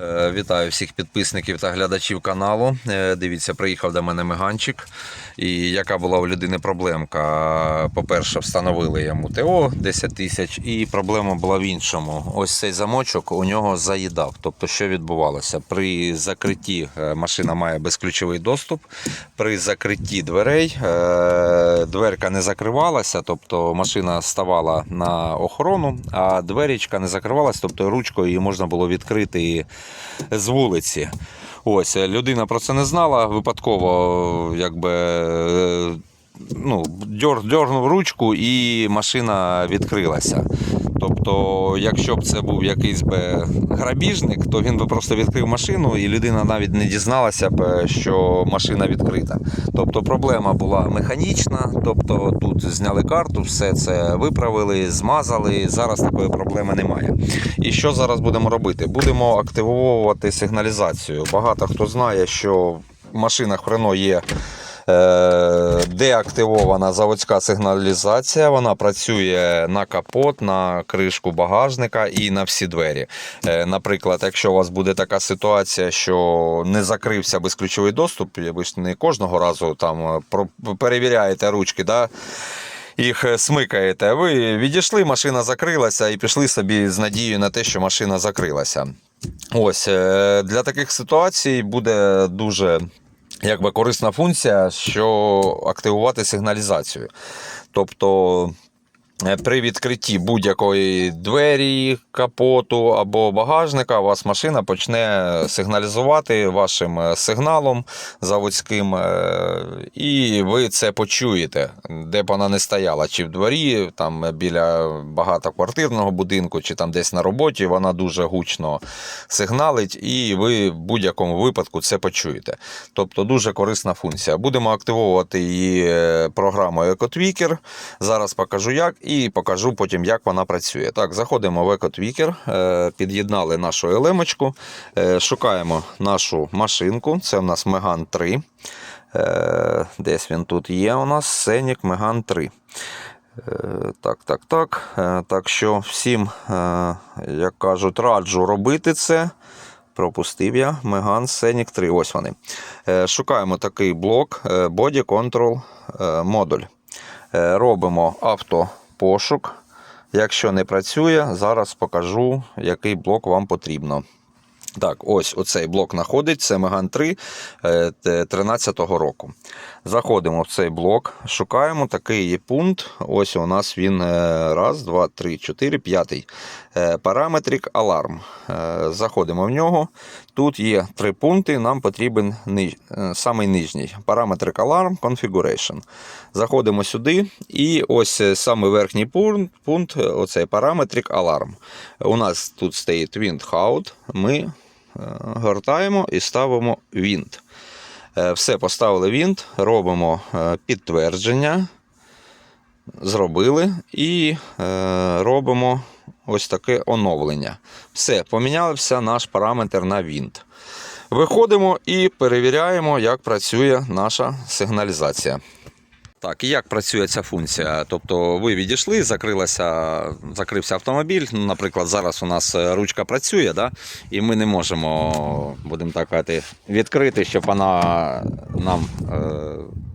Е, Вітаю всіх підписників та глядачів каналу. Е, Дивіться, приїхав до мене меганчик. І яка була у людини проблемка? По-перше, встановили йому ТО 10 тисяч, і проблема була в іншому. Ось цей замочок у нього заїдав. Тобто, що відбувалося? При закритті е, машина має безключовий доступ. При закритті дверей дверка не закривалася, тобто машина ставала на охорону, а дверічка не закривалася, тобто ручкою її можна було відкрити з вулиці. Ось е, людина про це не знала. Випадково, якби. Ну, дьор, дьорнув ручку і машина відкрилася. Тобто, якщо б це був якийсь би грабіжник, то він би просто відкрив машину, і людина навіть не дізналася б, що машина відкрита. Тобто проблема була механічна, тобто тут зняли карту, все це виправили, змазали. Зараз такої проблеми немає. І що зараз будемо робити? Будемо активовувати сигналізацію. Багато хто знає, що в машинах Renault є. Е, Деактивована заводська сигналізація. Вона працює на капот, на кришку багажника і на всі двері. Е, Наприклад, якщо у вас буде така ситуація, що не закрився безключовий доступ, ви ж не кожного разу там е, перевіряєте ручки, да? їх смикаєте. Ви відійшли, машина закрилася і пішли собі з надією на те, що машина закрилася. Ось для таких ситуацій буде дуже якби корисна функція, що активувати сигналізацію. Тобто. Е, При відкритті будь-якої двері, капоту або багажника вас машина почне сигналізувати вашим е, сигналом заводським, е, і ви це почуєте, де б вона не стояла, чи в дворі, там біля багатоквартирного будинку, чи там десь на роботі, вона дуже гучно сигналить, і ви в будь-якому випадку це почуєте. Тобто дуже корисна функція. Будемо активовувати її програмою EcoTweaker. Зараз покажу як, і покажу потім, як вона працює. Так, заходимо в EcoTweaker, е, під'єднали нашу елемочку, е, шукаємо нашу машинку. Це в нас Megane 3. Е, Десь він тут є у нас Scenic Megane 3. Е, Так, так, так. Так що всім, як кажуть, раджу робити це. Пропустив я Megane Scenic 3. Ось вони. Шукаємо такий блок Body Control модуль. Робимо автопошук. Якщо не працює, зараз покажу, який блок вам потрібно. Так, ось оцей блок знаходиться, Megane 3 2013 року. Заходимо в цей блок, шукаємо такий пункт. Ось у нас він е, раз, два, три, чотири, п'ятий. Е, Параметрик аларм. Е, Заходимо в нього. Тут є три пункти. Нам потрібен ни- е, самий нижній. Параметрик аларм configuration. Заходимо сюди, і ось самий верхній пункт, пункт оцей параметрик аларм. У нас тут стоїть wind out. Ми гортаємо і ставимо wind. Е, Все, поставили вінт, робимо е, підтвердження. Зробили і е, робимо ось таке оновлення. Все, помінявся наш параметр на вінт. Виходимо і перевіряємо, як працює наша сигналізація. Так, і як працює ця функція? Тобто ви відійшли, закрилася, закрився автомобіль. Ну, наприклад, зараз у нас е, ручка працює, да? і ми не можемо, будемо так казати, відкрити, щоб вона нам е,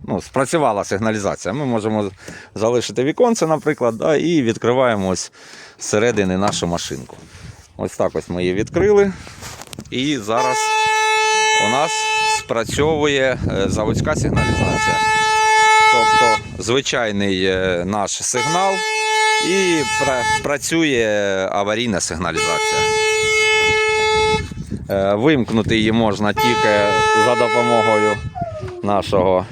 ну, спрацювала сигналізація. Ми можемо залишити віконце, наприклад, да? і відкриваємо ось зсередини нашу машинку. Ось так ось ми її відкрили. І зараз у нас спрацьовує е, заводська сигналізація. Тобто звичайний е, наш сигнал і працює аварійна сигналізація. Е, Вимкнути її можна тільки за допомогою нашого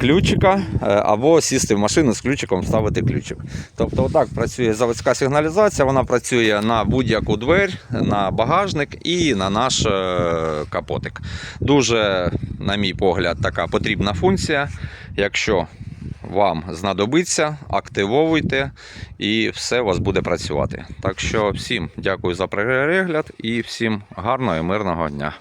ключика е, або сісти в машину з ключиком, вставити ключик. Тобто, отак працює заводська сигналізація, вона працює на будь-яку двері, на багажник і на наш е, капотик. Дуже, на мій погляд, така потрібна функція. Якщо вам знадобиться, активовуйте і все у вас буде працювати. Так що всім дякую за перегляд і всім гарного і мирного дня.